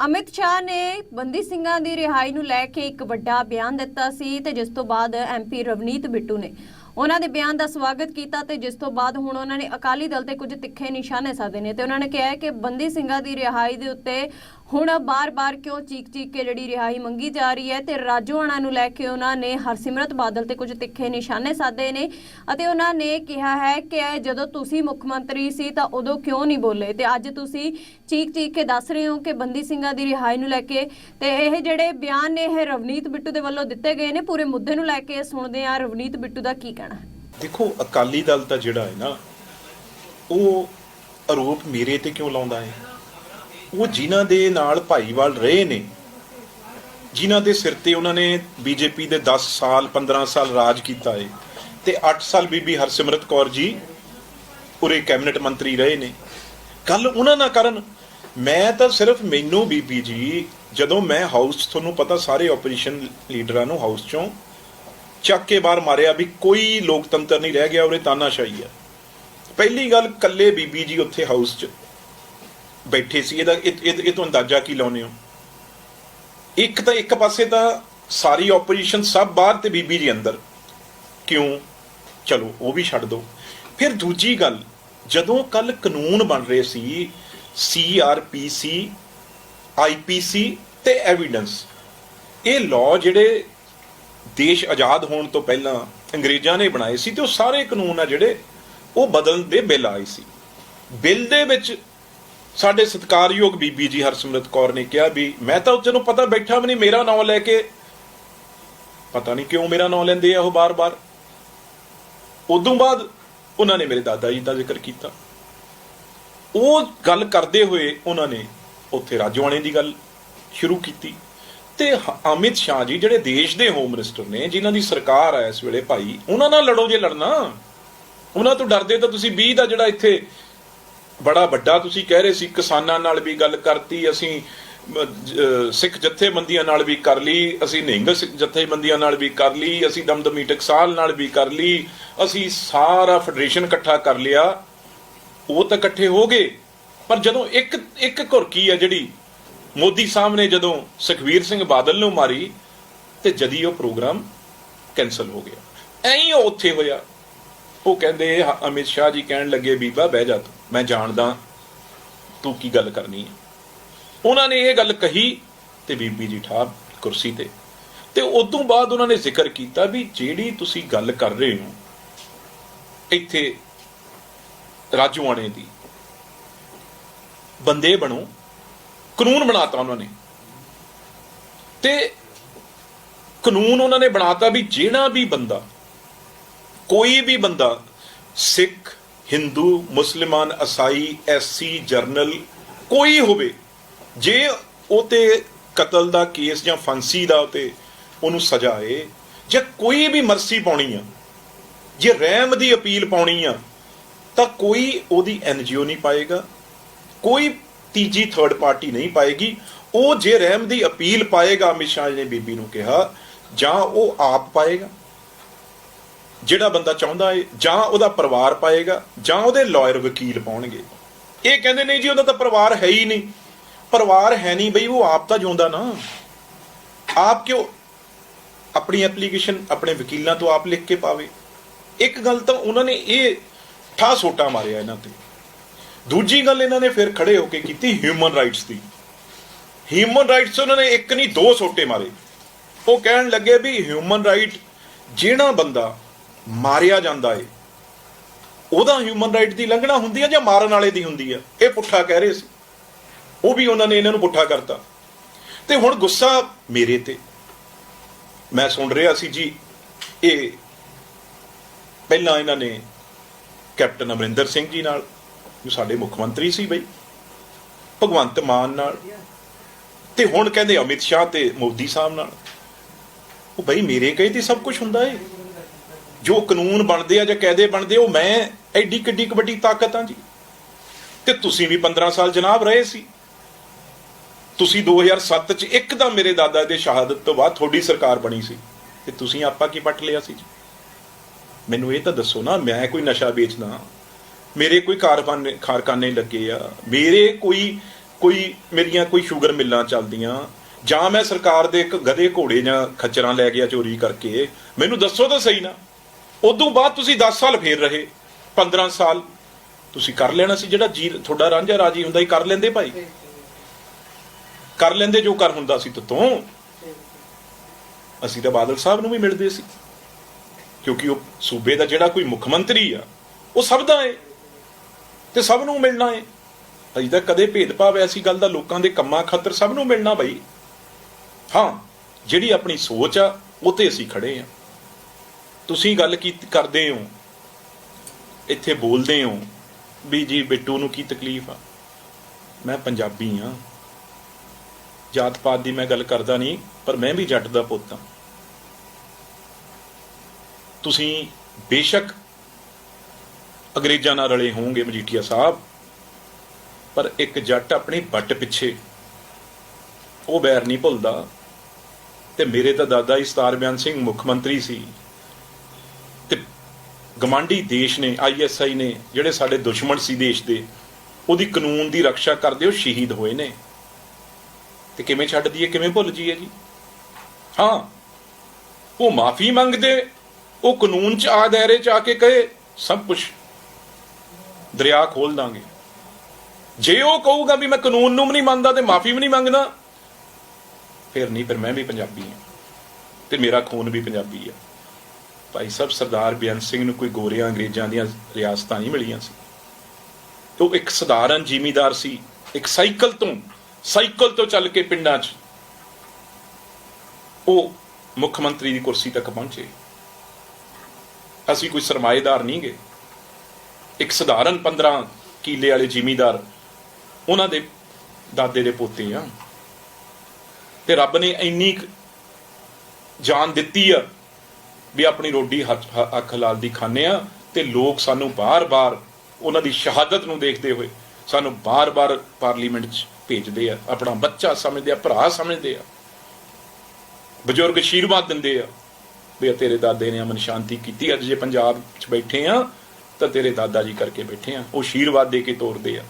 ਅਮਿਤ ਸ਼ਾਹ ਨੇ ਬੰਦੀ ਸਿੰਘਾਂ ਦੀ ਰਿਹਾਈ ਨੂੰ ਲੈ ਕੇ ਇੱਕ ਵੱਡਾ ਬਿਆਨ ਦਿੱਤਾ ਸੀ ਤੇ ਜਿਸ ਤੋਂ ਬਾਅਦ ਐਮਪੀ ਰਵਨੀਤ ਬਿੱਟੂ ਨੇ ਉਹਨਾਂ ਦੇ ਬਿਆਨ ਦਾ ਸਵਾਗਤ ਕੀਤਾ ਤੇ ਜਿਸ ਤੋਂ ਬਾਅਦ ਹੁਣ ਉਹਨਾਂ ਨੇ ਅਕਾਲੀ ਦਲ ਤੇ ਕੁਝ ਤਿੱਖੇ ਨਿਸ਼ਾਨੇ ਸਾਧੇ ਨੇ ਤੇ ਉਹਨਾਂ ਨੇ ਕਿਹਾ ਕਿ ਬੰਦੀ ਸਿੰਘਾਂ ਦੀ ਰਿਹਾਈ ਦੇ ਉੱਤੇ ਹੁਣ ਬਾਰ-ਬਾਰ ਕਿਉਂ ਚੀਕ-ਚੀਕ ਕੇ ਜਿਹੜੀ ਰਿਹਾਈ ਮੰਗੀ ਜਾ ਰਹੀ ਹੈ ਤੇ ਰਾਜੋਆਣਾ ਨੂੰ ਲੈ ਕੇ ਉਹਨਾਂ ਨੇ ਹਰਸਿਮਰਤ ਬਾਦਲ ਤੇ ਕੁਝ ਤਿੱਖੇ ਨਿਸ਼ਾਨੇ ਸਾਧੇ ਨੇ ਅਤੇ ਉਹਨਾਂ ਨੇ ਕਿਹਾ ਹੈ ਕਿ ਜਦੋਂ ਤੁਸੀਂ ਮੁੱਖ ਮੰਤਰੀ ਸੀ ਤਾਂ ਉਦੋਂ ਕਿਉਂ ਨਹੀਂ ਬੋਲੇ? ਤੇ ਅੱਜ ਤੁਸੀਂ ਚੀਕ-ਚੀਕ ਕੇ ਦੱਸ ਰਹੇ ਹੋ ਕਿ ਬੰਦੀ ਸਿੰਘਾਂ ਦੀ ਰਿਹਾਈ ਨੂੰ ਲੈ ਕੇ ਤੇ ਇਹ ਜਿਹੜੇ ਬਿਆਨ ਨੇ, ਇਹ ਰਵਨੀਤ ਬਿੱਟੂ ਦੇ ਵੱਲੋਂ ਦਿੱਤੇ ਗਏ ਨੇ, ਪੂਰੇ ਮੁੱਦੇ ਨੂੰ ਲੈ ਕੇ ਸੁਣਦੇ ਆ ਰਵਨੀਤ ਬਿੱਟੂ ਦਾ ਕੀ ਕਹਿਣਾ? ਦੇਖੋ, ਅਕਾਲੀ ਦਲ ਤਾਂ ਜਿਹੜਾ ਹੈ ਨਾ, ਉਹ ਆਰੋਪ ਮੇਰੇ ਤੇ ਕਿਉਂ ਲਾਉਂਦਾ ਹੈ? ਉਹ ਜਿਨ੍ਹਾਂ ਦੇ ਨਾਲ ਭਾਈਵਾਲ ਰਹੇ ਨੇ, ਜਿਨ੍ਹਾਂ ਦੇ ਸਿਰ ਤੇ ਉਹਨਾਂ ਨੇ ਬੀਜੇਪੀ ਦੇ 10 ਸਾਲ 15 ਸਾਲ ਰਾਜ ਕੀਤਾ ਹੈ ਤੇ 8 ਸਾਲ ਬੀਬੀ ਹਰਸਿਮਰਤ ਕੌਰ ਜੀ ਉਰੇ ਕੈਬਨਿਟ ਮੰਤਰੀ ਰਹੇ ਨੇ। ਗੱਲ ਉਹਨਾਂ ਨਾਲ ਕਰਨ, ਮੈਂ ਤਾਂ ਸਿਰਫ ਮੈਨੂੰ ਬੀਬੀ ਜੀ, ਜਦੋਂ ਮੈਂ ਹਾਊਸ ਤੁਹਾਨੂੰ ਪਤਾ ਸਾਰੇ ਆਪੋਜੀਸ਼ਨ ਲੀਡਰਾਂ ਨੂੰ ਹਾਊਸ ਚੋਂ ਚੱਕ ਕੇ ਬਾਹਰ ਮਾਰਿਆ ਵੀ ਕੋਈ ਲੋਕਤੰਤਰ ਨਹੀਂ ਰਹਿ ਗਿਆ, ਉਰੇ ਤਾਨਾਸ਼ਾਹੀ ਆ। ਪਹਿਲੀ ਗੱਲ, ਕੱਲੇ ਬੀਬੀ ਜੀ ਉੱਥੇ ਹਾਊਸ 'ਚ ਬੈਠੇ ਸੀ, ਇਹਦਾ ਇਹ ਇਹ- ਤੋਂ ਅੰਦਾਜ਼ਾ ਕੀ ਲਾਉਨੇ ਹੋ? ਇੱਕ ਤਾਂ ਇੱਕ ਪਾਸੇ ਤਾਂ ਸਾਰੀ ਆਪੋਜੀਸ਼ਨ ਸਭ ਬਾਹਰ ਤੇ ਬੀਬੀ ਜੀ ਅੰਦਰ। ਕਿਉਂ? ਚਲੋ, ਉਹ ਵੀ ਛੱਡ ਦਿਓ। ਫਿਰ ਦੂਜੀ ਗੱਲ, ਜਦੋਂ ਕੱਲ ਕਾਨੂੰਨ ਬਣ ਰਹੇ ਸੀ ਸੀਆਰਪੀਸੀ ਆਈਪੀਸੀ ਤੇ ਐਵੀਡੈਂਸ ਇਹ ਲਾਅ ਜਿਹੜੇ ਦੇਸ਼ ਆਜ਼ਾਦ ਹੋਣ ਤੋਂ ਪਹਿਲਾਂ ਅੰਗਰੇਜ਼ਾਂ ਨੇ ਬਣਾਏ ਸੀ ਤੇ ਉਹ ਸਾਰੇ ਕਾਨੂੰਨ ਆ ਜਿਹੜੇ ਉਹ ਬਦਲਣ ਦੇ ਬਿੱਲ ਆਏ ਸੀ। ਬਿੱਲ ਦੇ ਵਿੱਚ ਸਾਡੇ ਸਤਿਕਾਰਯੋਗ ਬੀਬੀ ਜੀ ਹਰਸਿਮਰਤ ਕੌਰ ਨੇ ਕਿਹਾ ਵੀ ਮੈਂ ਤਾਂ ਜਦੋਂ ਪਤਾ ਬੈਠਾ ਵੀ ਨਹੀਂ, ਮੇਰਾ ਨਾਮ ਲੈ ਕੇ ਪਤਾ ਨਹੀਂ ਕਿਉਂ ਮੇਰਾ ਨਾਮ ਲੈਂਦੇ ਆ ਉਹ ਬਾਰ-ਬਾਰ। ਉਦੋਂ ਬਾਅਦ ਉਹਨਾਂ ਨੇ ਮੇਰੇ ਦਾਦਾ ਜੀ ਦਾ ਜ਼ਿਕਰ ਕੀਤਾ। ਉਹ ਗੱਲ ਕਰਦੇ ਹੋਏ ਉਹਨਾਂ ਨੇ ਉੱਥੇ ਰਾਜਵਾਣੇ ਦੀ ਗੱਲ ਸ਼ੁਰੂ ਕੀਤੀ ਤੇ ਅਮਿਤ ਸ਼ਾਹ ਜੀ ਜਿਹੜੇ ਦੇਸ਼ ਦੇ ਹੋਮ ਮਿਨਿਸਟਰ ਨੇ, ਜਿਨ੍ਹਾਂ ਦੀ ਸਰਕਾਰ ਆ ਇਸ ਵੇਲੇ ਭਾਈ, ਉਹਨਾਂ ਨਾਲ ਲੜੋ ਜੇ ਲੜਨਾ। ਉਹਨਾਂ ਤੋਂ ਡਰਦੇ ਤਾਂ ਤੁਸੀਂ 20 ਦਾ ਜਿਹੜਾ ਇੱਥੇ ਬੜਾ ਵੱਡਾ ਤੁਸੀਂ ਕਹਿ ਰਹੇ ਸੀ, ਕਿਸਾਨਾਂ ਨਾਲ ਵੀ ਗੱਲ ਕਰਤੀ, ਅਸੀਂ ਸਿੱਖ ਜਥੇਬੰਦੀਆਂ ਨਾਲ ਵੀ ਕਰ ਲਈ, ਅਸੀਂ ਨਿਹੰਗ ਸਿੱਖ ਜਥੇਬੰਦੀਆਂ ਨਾਲ ਵੀ ਕਰ ਲਈ, ਅਸੀਂ ਦਮਦਮੀ ਟਕਸਾਲ ਨਾਲ ਵੀ ਕਰ ਲਈ, ਅਸੀਂ ਸਾਰਾ ਫੈਡਰੇਸ਼ਨ ਇਕੱਠਾ ਕਰ ਲਿਆ, ਉਹ ਤਾਂ ਇਕੱਠੇ ਹੋ ਗਏ। ਪਰ ਜਦੋਂ ਇੱਕ ਇੱਕ ਘੁਰਕੀ ਹੈ ਜਿਹੜੀ ਮੋਦੀ ਸਾਹਿਬ ਨੇ ਜਦੋਂ ਸੁਖਵੀਰ ਸਿੰਘ ਬਾਦਲ ਨੂੰ ਮਾਰੀ, ਤੇ ਜਦੀ ਉਹ ਪ੍ਰੋਗਰਾਮ ਕੈਨਸਲ ਹੋ ਗਿਆ। ਐਂ ਹੀ ਉਹ ਉੱਥੇ ਹੋਇਆ। ਉਹ ਕਹਿੰਦੇ, ਅਮਿਤ ਸ਼ਾਹ ਜੀ ਕਹਿਣ ਲੱਗੇ, ਬੀਬਾ ਬਹਿ ਜਾ ਤੂੰ। ਮੈਂ ਜਾਣਦਾ ਤੂੰ ਕੀ ਗੱਲ ਕਰਨੀ ਹੈ। ਉਹਨਾਂ ਨੇ ਇਹ ਗੱਲ ਕਹੀ ਤੇ ਬੀਬੀ ਜੀ ਠਾਰ ਕੁਰਸੀ ਤੇ। ਤੇ ਉਦੋਂ ਬਾਅਦ ਉਹਨਾਂ ਨੇ ਜ਼ਿਕਰ ਕੀਤਾ ਵੀ ਜਿਹੜੀ ਤੁਸੀਂ ਗੱਲ ਕਰ ਰਹੇ ਹੋ, ਇੱਥੇ ਰਾਜੂਆਣੇ ਦੀ, ਬੰਦੇ ਬਣੋ, ਕਾਨੂੰਨ ਬਣਾਤਾ ਉਹਨਾਂ ਨੇ। ਤੇ ਕਾਨੂੰਨ ਉਹਨਾਂ ਨੇ ਬਣਾਤਾ ਵੀ ਜਿਹੜਾ ਵੀ ਬੰਦਾ, ਕੋਈ ਵੀ ਬੰਦਾ ਸਿੱਖ ਹਿੰਦੂ, ਮੁਸਲਮਾਨ ਅਸਾਈ ਐਸਸੀ, ਜਰਨਲ, ਕੋਈ ਹੋਵੇ, ਜੇ ਉਹ ਤੇ ਕਤਲ ਦਾ ਕੇਸ ਜਾਂ ਫਾਂਸੀ ਦਾ ਉਤੇ ਉਹਨੂੰ ਸਜ਼ਾ ਏ ਜਾਂ ਕੋਈ ਵੀ ਮਰਸੀ ਪਾਉਣੀ ਆ, ਜੇ ਰਹਿਮ ਦੀ ਅਪੀਲ ਪਾਉਣੀ ਆ, ਤਾਂ ਕੋਈ ਉਹਦੀ ਐਨਜੀਓ ਨਹੀਂ ਪਾਏਗਾ, ਕੋਈ ਤੀਜੀ ਥਰਡ ਪਾਰਟੀ ਨਹੀਂ ਪਾਏਗੀ। ਉਹ ਜੇ ਰਹਿਮ ਦੀ ਅਪੀਲ ਪਾਏਗਾ, ਅਮਿਤ ਸ਼ਾਹ ਜੀ ਨੇ ਬੀਬੀ ਨੂੰ ਕਿਹਾ, ਜਾਂ ਉਹ ਆਪ ਪਾਏਗਾ। ਜਿਹੜਾ ਬੰਦਾ ਚਾਹੁੰਦਾ ਏ, ਜਾਂ ਉਹਦਾ ਪਰਿਵਾਰ ਪਾਏਗਾ, ਜਾਂ ਉਹਦੇ ਲਾਇਰ ਵਕੀਲ ਪਾਉਣਗੇ। ਇਹ ਕਹਿੰਦੇ ਨਹੀਂ ਜੀ, ਉਹਦਾ ਤਾਂ ਪਰਿਵਾਰ ਹੈ ਹੀ ਨਹੀਂ। ਪਰਿਵਾਰ ਹੈ ਨਹੀਂ ਬਈ, ਉਹ ਆਪ ਤਾਂ ਜਿਉਂਦਾ ਨਾ। ਆਪ ਕਿਉਂ ਆਪਣੀ ਐਪਲੀਕੇਸ਼ਨ ਆਪਣੇ ਵਕੀਲਾਂ ਤੋਂ ਆਪ ਲਿਖ ਕੇ ਪਾਵੇ? ਇੱਕ ਗੱਲ ਤਾਂ ਉਹਨਾਂ ਨੇ ਇਹ ਠਾ ਸੋਟਾ ਮਾਰਿਆ ਇਹਨਾਂ ਤੇ। ਦੂਜੀ ਗੱਲ ਇਹਨਾਂ ਨੇ ਫਿਰ ਖੜੇ ਹੋ ਕੇ ਕੀਤੀ ਹਿਊਮਨ ਰਾਈਟਸ ਦੀ। ਹਿਊਮਨ ਰਾਈਟਸ ਉਹਨਾਂ ਨੇ ਇੱਕ ਨਹੀਂ, ਦੋ ਸੋਟੇ ਮਾਰੇ। ਉਹ ਕਹਿਣ ਲੱਗੇ ਵੀ ਹਿਊਮਨ ਰਾਈਟ ਜਿਹੜਾ ਬੰਦਾ ਮਾਰਿਆ ਜਾਂਦਾ ਏ। ਉਹਦਾ ਹਿਊਮਨ ਰਾਈਟ ਦੀ ਲੰਘਣਾ ਹੁੰਦੀ ਹੈ ਜਾਂ ਮਾਰਨ ਵਾਲੇ ਦੀ ਹੁੰਦੀ ਹੈ ਇਹ ਪੁੱਠਾ ਕਹਿ ਰਹੇ ਸੀ। ਉਹ ਵੀ ਉਹਨਾਂ ਨੇ ਇਹਨਾਂ ਨੂੰ ਪੁੱਠਾ ਕਰਤਾ। ਤੇ ਹੁਣ ਗੁੱਸਾ ਮੇਰੇ ਤੇ। ਮੈਂ ਸੁਣ ਰਿਹਾ ਸੀ ਜੀ, ਇਹ ਪਹਿਲਾਂ ਇਹਨਾਂ ਨੇ ਕੈਪਟਨ ਅਮਰਿੰਦਰ ਸਿੰਘ ਜੀ ਨਾਲ, ਜੋ ਸਾਡੇ ਮੁੱਖ ਮੰਤਰੀ ਸੀ ਬਈ, ਭਗਵੰਤ ਮਾਨ ਨਾਲ, ਤੇ ਹੁਣ ਕਹਿੰਦੇ ਅਮਿਤ ਸ਼ਾਹ ਤੇ ਮੋਦੀ ਸਾਹਿਬ ਨਾਲ। ਉਹ ਬਈ ਮੇਰੇ ਕਹੇ ਤੇ ਸਭ ਕੁਝ ਹੁੰਦਾ ਏ। ਜੋ ਕਾਨੂੰਨ ਬਣਦੇ ਆ ਜਾਂ ਕਾਇਦੇ ਬਣਦੇ, ਉਹ ਮੈਂ ਐਡੀ ਕਿੱਡੀ ਵੱਡੀ ਤਾਕਤ ਆ ਜੀ। ਤੇ ਤੁਸੀਂ ਵੀ 15 ਸਾਲ ਜਨਾਬ ਰਹੇ ਸੀ। ਤੁਸੀਂ 2007 ਚ ਇੱਕ ਇੱਕਦਮ ਮੇਰੇ ਦਾਦਾ ਦੇ ਸ਼ਹਾਦਤ ਤੋਂ ਬਾਅਦ ਤੁਹਾਡੀ ਸਰਕਾਰ ਬਣੀ ਸੀ। ਤੇ ਤੁਸੀਂ ਆਪਾਂ ਕੀ ਪੱਟ ਲਿਆ ਸੀ ਜੀ? ਮੈਨੂੰ ਇਹ ਤਾਂ ਦੱਸੋ ਨਾ, ਮੈਂ ਕੋਈ ਨਸ਼ਾ ਵੇਚਦਾ ਮੇਰੇ ਕੋਈ ਕਾਰਖਾਨੇ ਕਾਰਖਾਨੇ ਲੱਗੇ ਆ। ਮੇਰੇ ਕੋਈ ਕੋਈ ਮੇਰੀਆਂ ਕੋਈ ਸ਼ੂਗਰ ਮਿੱਲਾਂ ਚੱਲਦੀਆਂ। ਜਾਂ ਮੈਂ ਸਰਕਾਰ ਦੇ ਇੱਕ ਗਧੇ ਘੋੜੇ ਜਾਂ ਖੱਚਰਾਂ ਲੈ ਗਿਆ ਚੋਰੀ ਕਰਕੇ। ਮੈਨੂੰ ਦੱਸੋ ਤਾਂ ਸਹੀ ਨਾ। ਉਦੋਂ ਬਾਅਦ ਤੁਸੀਂ 10 ਸਾਲ ਫੇਰ ਰਹੇ 15 ਸਾਲ। ਤੁਸੀਂ ਕਰ ਲੈਣਾ ਸੀ ਜਿਹੜਾ ਜੀ, ਤੁਹਾਡਾ ਰਾਂਝਾ ਰਾਜੀ ਹੁੰਦਾ ਹੀ ਕਰ ਲੈਂਦੇ ਭਾਈ। ਕਰ ਲੈਂਦੇ ਜੋ ਕਰ ਹੁੰਦਾ ਸੀ ਤਤੋਂ। ਅਸੀਂ ਤਾਂ ਬਾਦਲ ਸਾਹਿਬ ਨੂੰ ਵੀ ਮਿਲਦੇ ਸੀ। ਕਿਉਂਕਿ ਉਹ ਸੂਬੇ ਦਾ ਜਿਹੜਾ ਕੋਈ ਮੁੱਖ ਮੰਤਰੀ ਆ, ਉਹ ਸਭ ਦਾ ਏ ਤੇ ਸਭ ਨੂੰ ਮਿਲਣਾ ਏ। ਅਸੀਂ ਤਾਂ ਕਦੇ ਭੇਦਭਾਵ ਐਸੀ ਗੱਲ ਦਾ ਲੋਕਾਂ ਦੇ ਕੰਮਾਂ ਖਾਤਰ ਸਭ ਨੂੰ ਮਿਲਣਾ ਬਈ। ਹਾਂ, ਜਿਹੜੀ ਆਪਣੀ ਸੋਚ ਆ, ਉਹ ਤੇ ਅਸੀਂ ਖੜੇ ਆ। ਤੁਸੀਂ ਗੱਲ ਕੀ ਕਰਦੇ ਹੋ? ਇੱਥੇ ਬੋਲਦੇ ਹੋ ਵੀ ਜੀ ਬਿੱਟੂ ਨੂੰ ਕੀ ਤਕਲੀਫ ਆ? ਮੈਂ ਪੰਜਾਬੀ ਆ ਜਾਤ ਪਾਤ ਦੀ ਮੈਂ ਗੱਲ ਕਰਦਾ ਨਹੀਂ, ਪਰ ਮੈਂ ਵੀ ਜੱਟ ਦਾ ਪੁੱਤ ਆ ਤੁਸੀਂ ਬੇਸ਼ੱਕ ਅੰਗਰੇਜ਼ਾਂ ਨਾਲ ਰਲੇ ਹੋਵੋਗੇ, ਮਜੀਠੀਆ ਸਾਹਿਬ, ਪਰ ਇੱਕ ਜੱਟ ਆਪਣੀ ਬੱਟ ਪਿੱਛੇ, ਉਹ ਬੈਰ ਨਹੀਂ ਭੁੱਲਦਾ। ਤੇ ਮੇਰੇ ਤਾਂ ਦਾਦਾ ਜੀ ਸਤਾਰ ਬਿਆਨ ਸਿੰਘ ਮੁੱਖ ਮੰਤਰੀ ਸੀ। ਗਮਾਂਡੀ ਦੇਸ਼ ਨੇ ਆਈਐਸਆਈ ਨੇ, ਜਿਹੜੇ ਸਾਡੇ ਦੁਸ਼ਮਣ ਸੀ ਦੇਸ਼ ਦੇ, ਉਹਦੀ ਕਾਨੂੰਨ ਦੀ ਰੱਖਿਆ ਕਰਦੇ ਉਹ ਸ਼ਹੀਦ ਹੋਏ ਨੇ। ਤੇ ਕਿਵੇਂ ਛੱਡ ਦਈਏ, ਕਿਵੇਂ ਭੁੱਲ ਜੀਏ ਜੀ? ਹਾਂ, ਉਹ ਮਾਫੀ ਮੰਗਦੇ, ਉਹ ਕਾਨੂੰਨ ਚ ਆ ਦਾਇਰੇ ਚ ਆ ਕੇ ਕਹੇ, ਸਭ ਕੁਝ ਦਰਿਆ ਖੋਲ ਦਾਂਗੇ। ਜੇ ਉਹ ਕਹੂਗਾ ਵੀ ਮੈਂ ਕਾਨੂੰਨ ਨੂੰ ਵੀ ਨਹੀਂ ਮੰਨਦਾ ਤੇ ਮਾਫੀ ਵੀ ਨਹੀਂ ਮੰਗਦਾ, ਫਿਰ ਨਹੀਂ, ਫਿਰ ਮੈਂ ਵੀ ਪੰਜਾਬੀ ਹਾਂ ਤੇ ਮੇਰਾ ਖੂਨ ਵੀ ਪੰਜਾਬੀ ਆ। ਭਾਈ ਸਾਹਿਬ ਸਰਦਾਰ ਬੇਅੰਤ ਸਿੰਘ ਨੂੰ ਕੋਈ ਗੋਰਿਆਂ ਅੰਗਰੇਜ਼ਾਂ ਦੀਆਂ ਰਿਆਸਤਾਂ ਨਹੀਂ ਮਿਲੀਆਂ ਸੀ। ਉਹ ਇੱਕ ਸਧਾਰਨ ਜ਼ਿਮੀਦਾਰ ਸੀ, ਇੱਕ ਸਾਈਕਲ ਤੋਂ ਸਾਈਕਲ ਤੋਂ ਚੱਲ ਕੇ ਪਿੰਡਾਂ 'ਚ। ਉਹ ਮੁੱਖ ਮੰਤਰੀ ਦੀ ਕੁਰਸੀ ਤੱਕ ਪਹੁੰਚੇ। ਅਸੀਂ ਕੋਈ ਸਰਮਾਏਦਾਰ ਨਹੀਂ ਗਏ। ਇੱਕ ਸਧਾਰਨ 15 ਕਿੱਲੇ ਵਾਲੇ ਜ਼ਿਮੀਦਾਰ ਉਹਨਾਂ ਦੇ ਦਾਦੇ ਦੇ ਪੋਤੇ ਆ। ਤੇ ਰੱਬ ਨੇ ਇੰਨੀ ਜਾਨ ਦਿੱਤੀ ਆ ਵੀ ਆਪਣੀ ਰੋਟੀ ਹੱਥ- ਹ- ਅੱਖ ਲਾਲ ਦੀ ਖਾਂਦੇ ਆ ਤੇ ਲੋਕ ਸਾਨੂੰ ਬਾਰ-ਬਾਰ ਉਹਨਾਂ ਦੀ ਸ਼ਹਾਦਤ ਨੂੰ ਦੇਖਦੇ ਹੋਏ ਸਾਨੂੰ ਬਾਰ-ਬਾਰ ਪਾਰਲੀਮੈਂਟ 'ਚ ਭੇਜਦੇ ਆ, ਆਪਣਾ ਬੱਚਾ ਸਮਝਦੇ ਆ, ਭਰਾ ਸਮਝਦੇ ਆ। ਬਜ਼ੁਰਗ ਆਸ਼ੀਰਵਾਦ ਦਿੰਦੇ ਆ ਵੀ ਤੇਰੇ ਦਾਦੇ ਨੇ ਅਮਨ ਸ਼ਾਂਤੀ ਕੀਤੀ, ਅੱਜ ਜੇ ਪੰਜਾਬ 'ਚ ਬੈਠੇ ਆ ਤਾਂ ਤੇਰੇ ਦਾਦਾ ਜੀ ਕਰਕੇ ਬੈਠੇ ਆ ਉਹ ਆਸ਼ੀਰਵਾਦ ਦੇ ਕੇ ਤੋਰਦੇ ਆ।